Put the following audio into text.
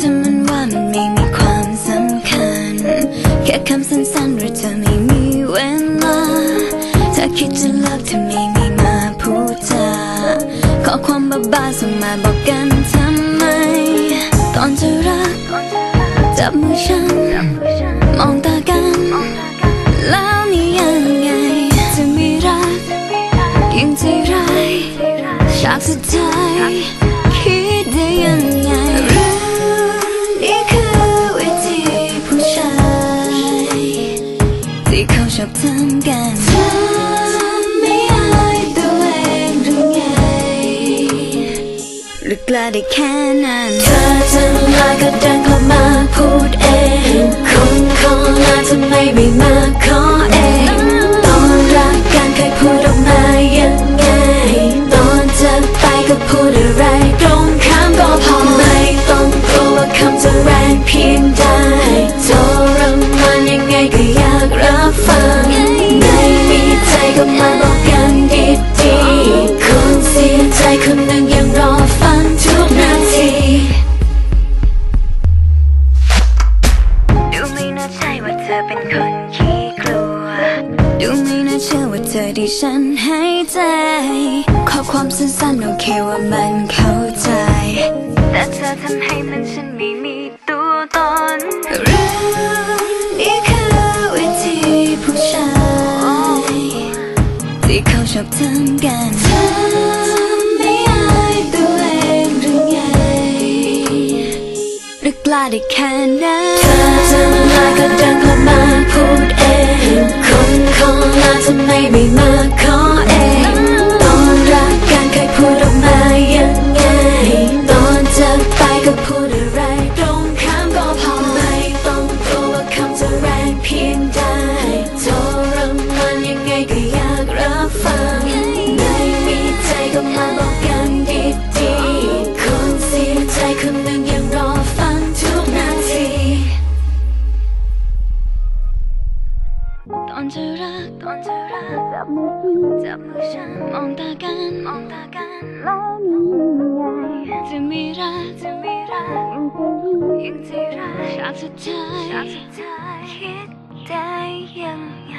ธอมันว่ามันไม่มีความสำคัญ แค่คำสั้นๆหรือเธอไม่มีเวลาถ้าคิดจะเลิกเธอไม่มีมาพูดจาขอความบ้าๆส่งมาบอกกัน อนจะรักจับมือฉัน มองตากัน แล้วนี่ยังไง จะม่รักยังใจร้ายฉากสุดท้ายคิดได้ยังไงรือนี่คือวิธีผู้ชาย ที่เขาชอบทำกัน กล้าได้แค่นั้นเธอจะลาก็เดินเข้ามาพูดเองคนขอลาทำไมไม่มา ชื่อว่าเธอที่ฉันให้ใจข้อความสั้นๆโอเคว่ามันเข้าใจ แต่เธอทำให้มันฉันไม่มีตัวตนหรือนี่คือวิธีผู้ชายที่เขาชอบทำกันเธอไม่อายตัวเองหรือไงหรือกล้าได้แค่นั้นเธอจะลาก็เดินเข้ามาพูดเองคนขอ ลา อนจะรักตอนจะรักจับมือจับมือฉันมองตากันมองตากันแล้วนี่ยังไงจะมีรักจะมีรักยังจะยังจะรักฉากสุดท้ายฉากสุดท้ายคิดได้ยังไง